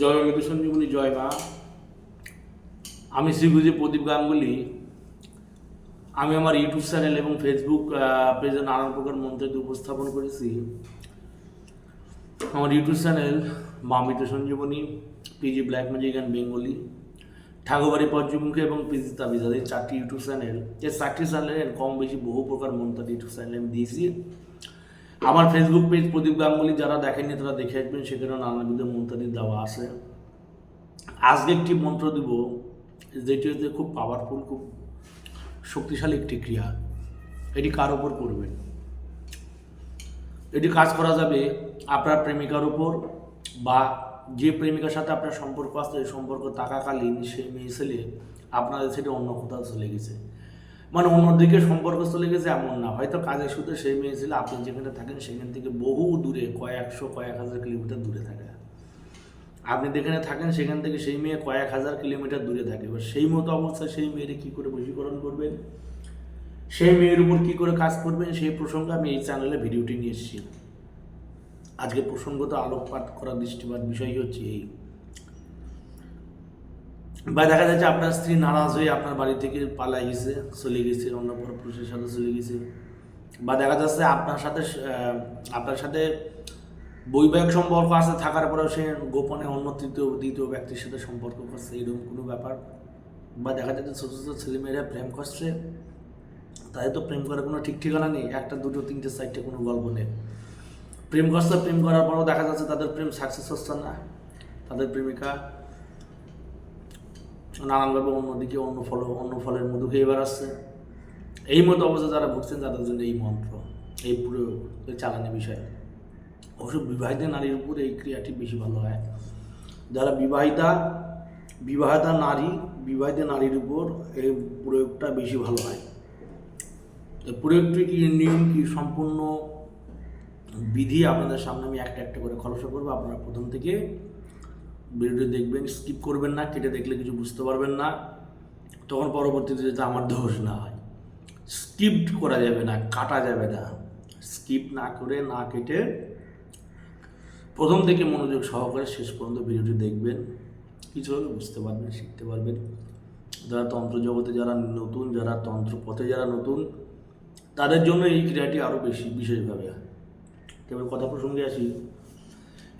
জয় মৃত সঞ্জীবনী জয় মা। আমি শ্রীগুজি প্রদীপ গাঙ্গুলি। আমি আমার ইউটিউব চ্যানেল এবং ফেসবুক পেজে নানান প্রকার মন্ত্রটি উপস্থাপন করেছি। আমার YouTube channel Mamit Sanjeevani PG black magic and Bengali ঠাকুরবাড়ি পর্যমুখী এবং পিজি তাবিজাদ এই চারটি ইউটিউব চ্যানেল। এই চারটি চ্যানেলের কম বেশি বহু প্রকার মন্ত্রটি ইউটিউব চ্যানেলে আমি দিয়েছি। আমার ফেসবুক পেজ প্রদীপ গাঙ্গুলি যারা দেখেননি তারা দেখে আসবেন সেখানে নানাবিধ মন্ত্রটি দেওয়া আছে। আজকে একটি মন্ত্র দিব, যেটি হচ্ছে খুব পাওয়ারফুল খুব শক্তিশালী একটি ক্রিয়া। এটি কার ওপর করবেন? এটি কাজ করা যাবে আপনার প্রেমিকার উপর বা যে প্রেমিকার সাথে আপনার সম্পর্ক আছে সম্পর্ক থাকাকালীন সে মেয়ে ছেলে আপনাদের ছেড়ে অন্য কোথাও চলে গেছে। মানে অন্যদিকে সম্পর্ক চলে গেছে এমন না। হয়তো কাজের সূত্রে সেই মেয়ে ছিল, আপনি যেখানে থাকেন সেখান থেকে বহু দূরে, কয়েকশো, কয়েক হাজার কিলোমিটার দূরে থাকে। আপনি যেখানে থাকেন সেখান থেকে সেই মেয়ে কয়েক হাজার কিলোমিটার দূরে থাকে। এবার সেই মতো অবস্থায় সেই মেয়েরে কী করে বশীকরণ করবেন? সেই মেয়ের উপর কী করে কাজ করবেন? সেই প্রসঙ্গে আমি এই চ্যানেলে ভিডিওটি নিয়ে এসেছি। আজকে প্রসঙ্গত আলোকপাত করার দৃষ্টিপাত বিষয় হচ্ছে এই। বা দেখা যাচ্ছে আপনার স্ত্রী নারাজ হয়ে আপনার বাড়ি থেকে পালাই গেছে, চলে গেছে অন্য পর পুরুষের সাথে চলে গেছে। বা দেখা যাচ্ছে আপনার সাথে আপনার সাথে বৈবাহিক সম্পর্ক আছে, থাকার পরেও সে গোপনে অন্য তৃতীয়, দ্বিতীয় ব্যক্তির সাথে সম্পর্ক করছে, এরকম কোনো ব্যাপার। বা দেখা যাচ্ছে ছোটো ছোটো ছেলেমেয়েরা প্রেম করছে তাই তো প্রেম করার কোনো ঠিক ঠিকানা নেই, একটা, দুটো, তিনটে, চারটে কোনো গল্প নেই। প্রেম করছে, প্রেম করার পরেও দেখা যাচ্ছে তাদের প্রেম সাকসেস হচ্ছে না। তাদের প্রেমিকা নানানভাবে অন্যদিকে অন্য ফল, অন্য ফলের মধু খেয়ে বেড়াচ্ছে এই মতো অবস্থা যারা ভুগছেন, তাদের জন্য এই মন্ত্র, এই পুরো চালানি বিষয়। অবশ্য বিবাহিত নারীর উপর এই ক্রিয়াটি বেশি ভালো হয়। যারা বিবাহিতা বিবাহিতা নারী, বিবাহিত নারীর উপর এই প্রয়োগটা বেশি ভালো হয়। প্রয়োগটি কি, নিয়ম কি, সম্পূর্ণ বিধি? আপনাদের সামনে আমি একটা একটা করে খলসা করব। আপনারা প্রথম থেকে ভিডিওটি দেখবেন স্কিপ করবেন না, কেটে দেখলে কিছু বুঝতে পারবেন না। তখন পরবর্তীতে যাতে আমার দোষ না হয় স্কিপ করা যাবে না, কাটা যাবে না। স্কিপ না করে, না কেটে প্রথম থেকে মনোযোগ সহকারে শেষ পর্যন্ত ভিডিওটি দেখবেন। কিছু হলে বুঝতে পারবেন, শিখতে পারবেন। যারা তন্ত্র জগতে যারা নতুন, যারা তন্ত্র পথে যারা নতুন, তাদের জন্য এই ক্রিয়াটি আরও বেশি বিশেষভাবে। এবার কথা প্রসঙ্গে আসি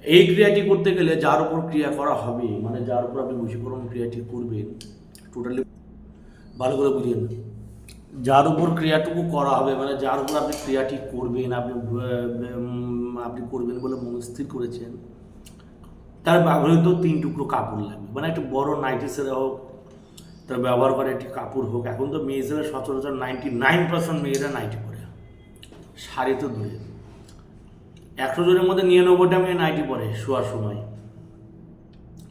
এই ক্রিয়াটি করতে গেলে যার উপর ক্রিয়া করা হবে মানে যার উপর আপনি বশীকরণ ক্রিয়াটি করবেন টোটালি ভালো করে বুঝেন। যার উপর ক্রিয়াটুকু করা হবে মানে যার উপর আপনি ক্রিয়াটি করবেন, আপনি আপনি করবেন বলে মনস্থির করেছেন, তার ব্যবহৃত তিন টুকরো কাপড় লাগবে। মানে একটা বড় নাইটি সেরা হোক, তার ব্যবহার করে একটি কাপড় হোক, এখন তো মেয়ে হিসেবে সচরাচর নাইনটি নাইন পার্সেন্ট মেয়েরা নাইটি পরে। শাড়ি তো দূরে একশো জনের মধ্যে নিরানব্বইটা মেয়ে নাইটি পরে শোয়ার সময়।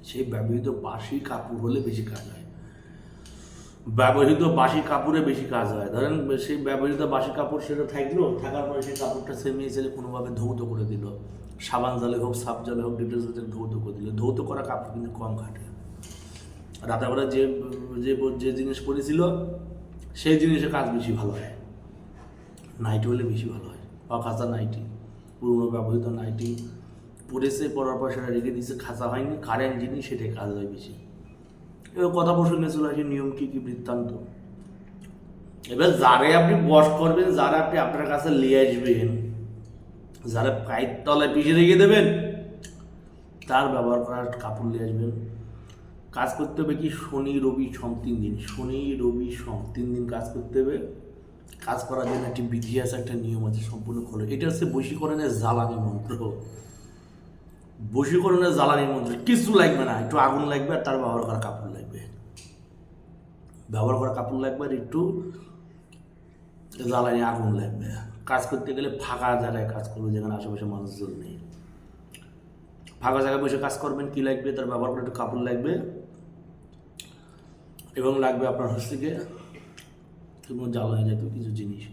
সেই ব্যবহৃত বাসি কাপড় হলে বেশি কাজ হয়। ব্যবহৃত বাসি কাপড়ে বেশি কাজ হয়। ধরেন সেই ব্যবহৃত বাসি কাপড় সেটা থাকল, থাকার পরে সেই কাপড়টা সে মেয়ে ছেলে কোনোভাবে ধৌত করে দিল। সাবান জলে হোক, সাপ জলে হোক ডিটারজেন্টে ধৌত করে দিল। ধৌত করা কাপড় কিন্তু কম খাটে। রাতাবেলা যে যে যে জিনিস পরেছিল, সেই জিনিসের কাজ বেশি ভালো হয়। নাইটি হলে বেশি ভালো হয়। কাঁচা নাইটি। পুরনো ব্যবহৃত নাইটি পরেছে, পরার পর সেটা রেখে দিয়েছে, খাঁচা হয়নি কারেন্ট জিনিস সেটাই কাজ হয় বেশি। এবার কথা প্রসঙ্গে চলে আসে, নিয়ম কী কী বৃত্তান্ত? এবার যারে আপনি বস করবেন, যারা আপনি আপনার কাছে নিয়ে আসবেন, যারা পায়ের তলায় পিছিয়ে রেখে দেবেন, তার ব্যবহার করার কাপড় নিয়ে আসবেন। কাজ করতে হবে কি, শনি, রবি সোম তিন দিন, শনি, রবি সোম তিন দিন কাজ করতে হবে। কাজ করার জন্য একটি বিধি আছে একটা নিয়ম আছে, সম্পূর্ণ খোলো। এটা হচ্ছে বশীকরণের জ্বালানি মন্ত্র। বশীকরণের জ্বালানি মন্ত্র। কিছু লাগবে না, একটু আগুন লাগবে আর তার ব্যবহার করা কাপড় লাগবে। ব্যবহার করা কাপড় লাগবে আর একটু জ্বালানি আগুন লাগবে। কাজ করতে গেলে ফাঁকা জায়গায় কাজ করবে, যেখানে আশেপাশে মানুষজন নেই। ফাঁকা জায়গায় বসে কাজ করবেন, কি লাগবে, তার ব্যবহার করে একটু কাপড় লাগবে। এবং লাগবে আপনার হচ্ছে গিয়ে এবং জ্বালানি জাতীয় কিছু জিনিস।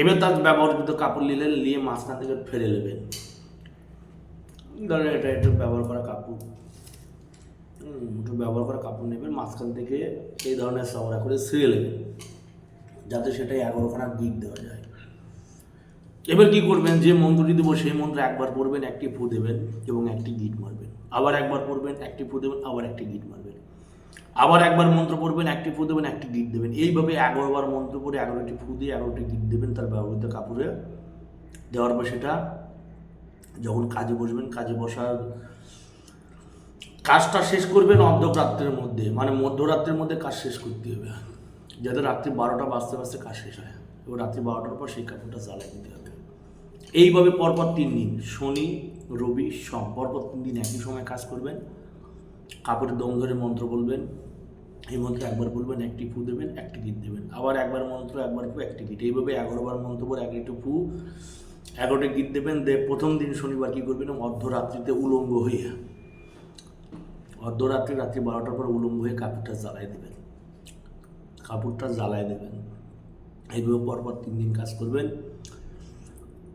এবার তার ব্যবহৃত কাপড় নিলেন, নিয়ে মাঝখান থেকে ফেলে নেবেন। ধরেন এটা একটু ব্যবহার করা কাপড়। একটু ব্যবহার করা কাপড় নেবেন, মাঝখান থেকে এই ধরনের চওড়া করে ছিঁড়ে নেবেন, যাতে সেটা এগারোখানা গিট দেওয়া যায়। এবার কি করবেন? যে মন্ত্রটি দেবো, সেই মন্ত্র একবার পড়বেন, একটি ফু দেবেন এবং একটি গিট মারবেন। আবার একবার পড়বেন, একটি ফু দেবেন, আবার একটি গিট মারবেন। আবার একবার মন্ত্র পড়বেন, একটি ফু দেবেন, একটি গিট দেবেন। এইভাবে এগারো বার মন্ত্র পড়ে এগারোটি ফু দিয়ে এগারোটি গিট দেবেন তার ব্যবহৃত কাপড়ে। দেওয়ার পর সেটা যখন কাজে বসবেন, কাজে বসার কাজটা শেষ করবেন অর্ধরাত্রের মধ্যে। মানে মধ্যরাত্রের মধ্যে কাজ শেষ করতে হবে। যাতে রাত্রি বারোটা বাজতে বাজতে কাজ শেষ হয়। এবার রাত্রি বারোটার পর সেই কাপড়টা জ্বালাই দিতে হবে। এইভাবে পরপর তিন দিন, শনি, রবি, সোম, পরপর তিন দিন একই সময় কাজ করবেন। কাপড়ের দম ধরে মন্ত্র বলবেন এই মন্ত্র একবার বলবেন, একটি ফু দেবেন, একটি গীত দেবেন। আবার একবার মন্ত্র, একবার ফু, একটি গীত এইভাবে এগারোবার মন্ত্র পর এক একটু ফু, এগারোটা গীত দেবেন দে প্রথম দিন শনিবার কী করবেন? অর্ধরাত্রিতে উলঙ্গ হয়ে, অর্ধরাত্রি, রাত্রি বারোটার পর উলঙ্গ হয়ে কাপড়টা জ্বালাই দেবেন। কাপড়টা জ্বালায় দেবেন। এইভাবে পরপর তিন দিন কাজ করবেন।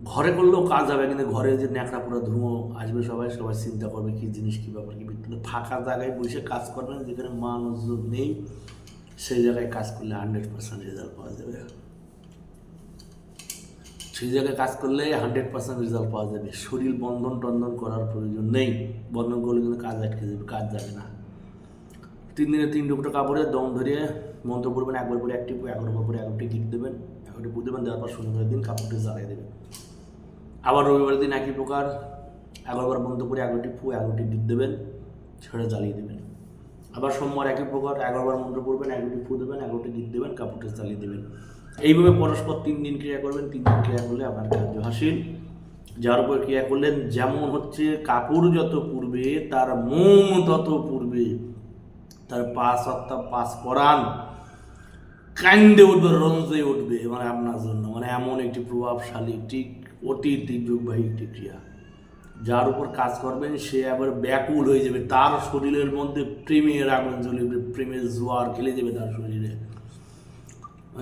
ঘরে করলেও কাজ হবে, কিন্তু ঘরে যে ন্যাকড়া পুরো ধুমো আসবে সবাই সবাই চিন্তা করবে কী জিনিস, কী ব্যাপার, কী কিন্তু ফাঁকা জায়গায় বসে কাজ করবেন, যেখানে মানুষজন নেই, সেই জায়গায় কাজ করলে হান্ড্রেড পার্সেন্ট রেজাল্ট পাওয়া যাবে। সেই জায়গায় কাজ করলে হান্ড্রেড পার্সেন্ট রেজাল্ট পাওয়া যাবে। শরীর বন্ধন টন্ধন করার প্রয়োজন নেই। বন্ধন করলে কিন্তু কাজ আটকে যাবে, কাজ যাবে না। তিন দিনে তিন টুকরো কাপড়ে দম ধরিয়ে মন্ত্র পড়বেন, একবার করে একটি এগারো পরে এগারোটি গিট দেবেন এগারোটি পু দেবেন, দেওয়ার পর শনিবার দিন, কাপড়টি জ্বালিয়ে দেবেন। আবার রবিবার দিন একই প্রকার। এগারোবার বন্ধ করে এগারোটি ফু এগারোটি গিট দেবেন সেটা জ্বালিয়ে দেবেন। আবার সোমবার একই প্রকার এগারোবার মন্ত্র পড়বেন এগারোটি ফু দেবেন এগারোটি গিট দেবেন, কাপড়টি জ্বালিয়ে দেবেন। এইভাবে পরস্পর তিন দিন ক্রিয়া করবেন, তিন দিন ক্রিয়া করলে আপনার কার্য হাসিল। যার উপর ক্রিয়া করলেন, যেমন হচ্ছে কাপড় যত পূর্বে, তার মন তত পূর্বে। তার পাঁচ অর্থাৎ পাঁচ পরাণ কান্দে উঠবে, রঞ্জে উঠবে মানে আপনার জন্য। মানে এমন একটি প্রভাবশালী একটি অতি তীব্রবাহী একটি ক্রিয়া যার উপর কাজ করবেন, সে আবার ব্যাকুল হয়ে যাবে। তার শরীরের মধ্যে প্রেমের আগুন জ্বলিবে প্রেমের জোয়ার খেলে যাবে তার শরীরে।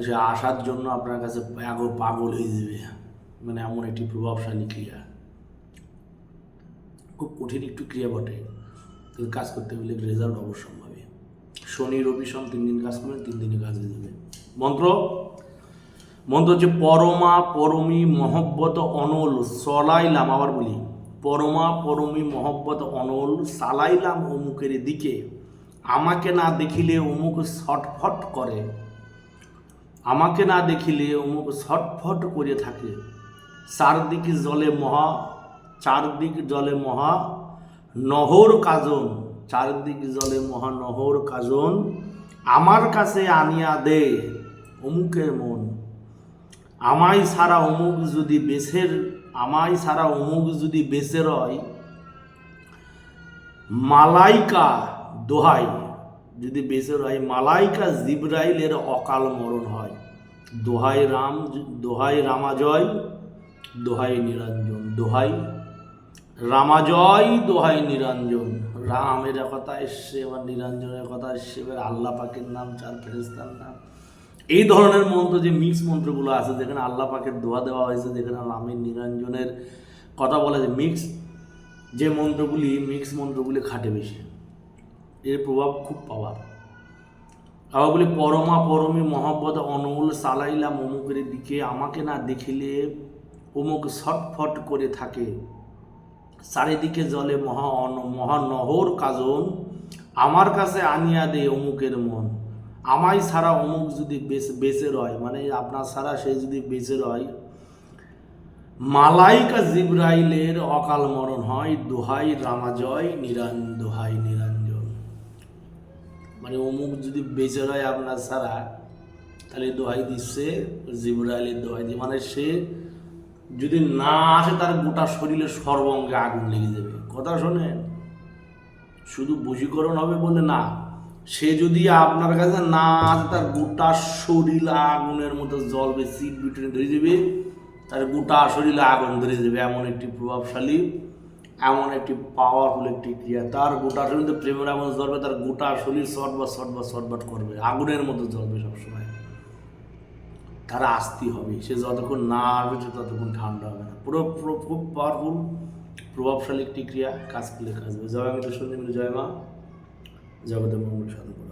সে আসার জন্য আপনার কাছে পাগল পাগল হয়ে যাবে। মানে এমন একটি প্রভাবশালী ক্রিয়া। খুব কঠিন একটু ক্রিয়া বটে। কাজ করতে গেলে রেজাল্ট অবশ্যম্ভাবী। শনি রবি সোম তিন দিন কাজ করবেন, তিন দিনে কাজ হয়ে যাবে। মন্ত্র? মন্ত্র হচ্ছে পরমা পরমী মহব্বত অনল সলাইলাম, আবার বলি। পরমা পরমী মহব্বত অনল সালাইলাম অমুকের দিকে। আমাকে না দেখিলে অমুক ছটফট করে। আমাকে না দেখিলে অমুক ছটফট করে থাকে। চারদিকে জলে মহা, চারদিক জলে মহা, নহর কাজন। চারদিক জলে মহা, নহর কাজন। আমার কাছে আনিয়া দে অমুকের মন। আমায় সারা অমুক যদি বেছের আমায় সারা অমুক যদি বেছে রয় মালাইকা দোহাই, যদি বেঁচে রয় মালাইকা জিব্রাইলের অকাল মরণ হয়। দোহাই রাম, দোহাই রামাজয়, দোহাই নিরঞ্জন, দোহাই রামাজয়, দোহাই নিরঞ্জন। রামের কথা এসছে, এবার নিরঞ্জনের কথা এসছে, এবার আল্লাহ পাকের নাম, চার ফেরেস্তার নাম। এই ধরনের মন্ত্র, যে মিক্স মন্ত্রগুলো আছে, যেখানে আল্লাহ পাকের দোয়া দেওয়া হয়েছে, যেখানে রামের নিরঞ্জনের কথা বলা যে মিক্স যে মন্ত্রগুলি মিক্স মন্ত্রগুলি খাটে বেশি। এর প্রভাব খুব পাওয়ার। আবার বলি, পরমা পরমী মহব্বত অনমূল সালাইলাম অমুকের দিকে আমাকে না দেখিলে অমুক ছটফট করে থাকে। চারিদিকে জলে মহা অন মহানহর কাজন, আমার কাছে আনিয়া দে অমুকের মন। আমায় ছাড়া অমুক যদি বেঁচে রয় মানে আপনার ছাড়া সে যদি বেঁচে রয় মালাইকা জিব্রাইলের অকাল মরণ হয়, দোহাই রামাজয়, নিরান, দোহাই নিরঞ্জন। মানে অমুক যদি বেঁচে রয় আপনার ছাড়া তাহলে দোহাই দিচ্ছে, জিব্রাইলের দোহাই দিয়ে। মানে সে যদি না আসে, তার গোটা শরীরে সর্বঙ্গে আগুন লেগে যাবে। কথা শোনেন? শুধু বশীকরণ হবে বলে না সে যদি আপনার কাছে না আসে, তার গোটা শরীর আগুনের মতো জ্বলবে সিট বিটনে ধরে যাবে। তার গোটা শরীরে আগুন ধরে যাবে। এমন একটি প্রভাবশালী, এমন একটি পাওয়ারফুল একটি ক্রিয়া। তার গোটা শরীরে প্রেমের আগুন জ্বলবে তার গোটা শরীর শটবাট শটবাট শটবাট করবে। আগুনের মতো জ্বলবে সবসময়। তার আসতে হবে। সে যতক্ষণ না আসবে, সে ততক্ষণ ঠান্ডা হবে না। পুরো খুব পাওয়ারফুল প্রভাবশালী একটি ক্রিয়া। কাজ করলে কাজ হবে। জয় আমি তো সন্দীপ জয় মা। జగదమ్మ సాధన